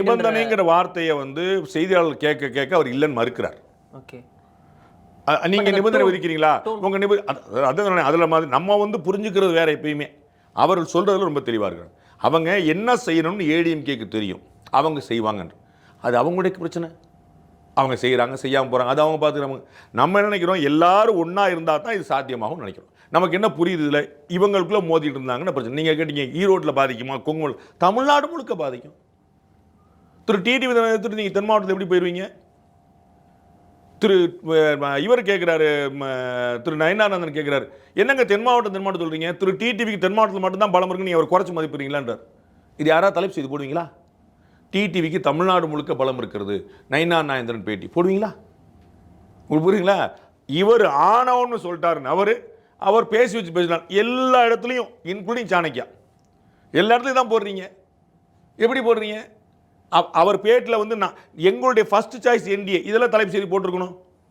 நிபந்தனைங்கிற வார்த்தையை வந்து செய்தியாளர் கேட்க கேட்க அவர் இல்லைன்னு மறுக்கிறார். ஓகே. நீங்க நிபந்தனை விதிக்கிறீங்களா? உங்க நிப அது- அதான். அதுல மாதிரி நம்ம வந்து புரிஞ்சுக்கிறது வேற எப்பயுமே. அவர்கள் சொல்றதுல ரொம்ப தெளிவா இருக்கிறாங்க அவங்க என்ன செய்யணும்னு ஏடிஎம்கேக்கு தெரியும். அவங்க செய்வாங்கன்ற. அது அவங்களுடைய பிரச்சனை. அவங்க செய்கிறாங்க செய்யாமல் போகிறாங்க அது அவங்க பார்த்துக்கிறாங்க நம்ம என்ன நினைக்கிறோம்? எல்லாரும் ஒன்றா இருந்தால் தான் இது சாத்தியமாகும் நினைக்கிறோம். நமக்கு என்ன புரியுது இதில்? இவங்களுக்குள்ள மோதிட்டு இருந்தாங்கன்னு பிரச்சனை. நீங்கள் கேட்டீங்க ஈரோட்டில் பாதிக்குமா? கொங்கு தமிழ்நாடு முழுக்க பாதிக்கும். திரு டிடி விதனை எடுத்துட்டு நீங்கள் தென் மாவட்டத்தில் எப்படி போயிடுவீங்க திரு இவர் கேட்குறாரு திரு நயனானந்தன் கேட்குறாரு என்னங்க தென் மாவட்டம் தென் மாவட்டம் சொல்கிறீங்க திரு டிடிவிக்கு தென் மாவட்டத்தில் மட்டும்தான் பலம் இருக்குன்னு அவர் குறைச்சி மதிப்பிடுறீங்களான்றார் இது யாராவது தலைப்பு செய்து போடுவீங்களா? டிடிவிக்கு தமிழ்நாடு முழுக்க பலம் இருக்கிறது. நைனா நாயந்திரன் பேட்டி. போடுவீங்களா? உங்களுக்கு புரியுங்களா இவர் ஆனவன்னு சொல்லிட்டாருன்னு அவர். அவர் பேசி வச்சு பேசினார். எல்லா இடத்துலையும் இன்க்ளூடிங் சாணக்கியா. எல்லா இடத்துலையும் தான் போடுறீங்க. எப்படி போடுறீங்க? அவர் பேட்டில் வந்து நான் எங்களுடைய ஃபர்ஸ்ட் சாய்ஸ் என்டிஏ இதெல்லாம் தலைப்பு செய்தி போட்டிருக்கணும்.